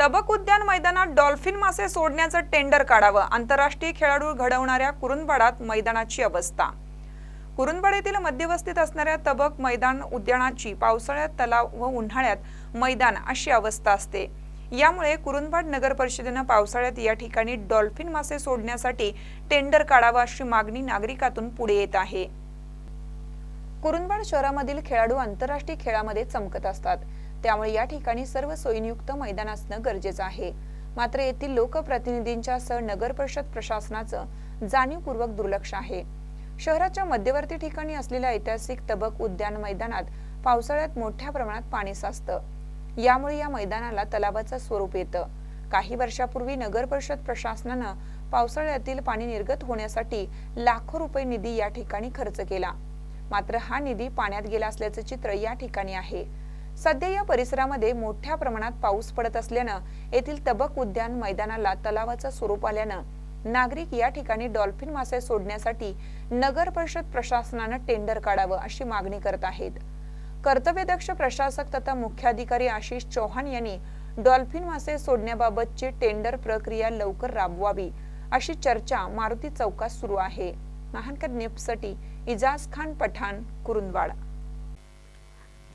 तबक उद्यान मैदानात डॉल्फिन मासे सोडण्याचं टेंडर काढावं. आंतरराष्ट्रीय खेळाडू घडवणाऱ्या कुरुंदवाडात मैदानाची अवस्था. कुरुंदवाड येथील मध्यवस्तीत असणाऱ्या तबक मैदान उद्यानाची पावसाळ्यात तलाव व उन्हाळ्यात मैदान अशी अवस्था असते. यामुळे कुरुंदवाड नगर परिषदेनं पावसाळ्यात या ठिकाणी डॉल्फिन मासे सोडण्यासाठी टेंडर काढावं अशी मागणी नागरिकातून पुढे येत आहे. कुरुंदवाड शहरामधील खेळाडू आंतरराष्ट्रीय खेळामध्ये चमकत असतात. त्यामुळे या ठिकाणी सर्व सोयीनियुक्त मैदान असणं गरजेचं आहे. मात्र येथील लोकप्रतिनिधींच्या सह नगर परिषद प्रशासनाचं जाणीवपूर्वक दुर्लक्ष आहे. शहराच्या मध्यवर्ती ठिकाणी असलेल्या ऐतिहासिक तबक उद्यान मैदानात पावसाळ्यात मोठ्या प्रमाणात पाणी साचतं. यामुळे या मैदानाला तलावाचं स्वरूप येतं. काही वर्षापूर्वी नगर परिषद प्रशासनानं पावसाळ्यातील पाणी निर्गत होण्यासाठी लाखो रुपये निधी या ठिकाणी खर्च केला. मात्र हा निधी पाण्यात गेला असल्याचं चित्र या ठिकाणी आहे. सध्या या परिसरामध्ये मोठ्या प्रमाणात पाऊस पडत असल्यानं येथील तबक उद्यान मैदानाला तलावाचं स्वरूप आल्यानं नागरिक या ठिकाणी डॉल्फिन मासे सोडण्यासाठी नगर परिषद प्रशासनानं टेंडर काढावं अशी मागणी करत आहेत. कर्तव्यदक्ष प्रशासक तथा मुख्याधिकारी आशिष चौहान यांनी डॉल्फिन मासे सोडण्याबाबतची टेंडर प्रक्रिया लवकर राबवावी अशी चर्चा मारुती चौकात सुरू आहे. महानकर न्यूजसाठी इजाज खान पठाण कुरुंदवाड.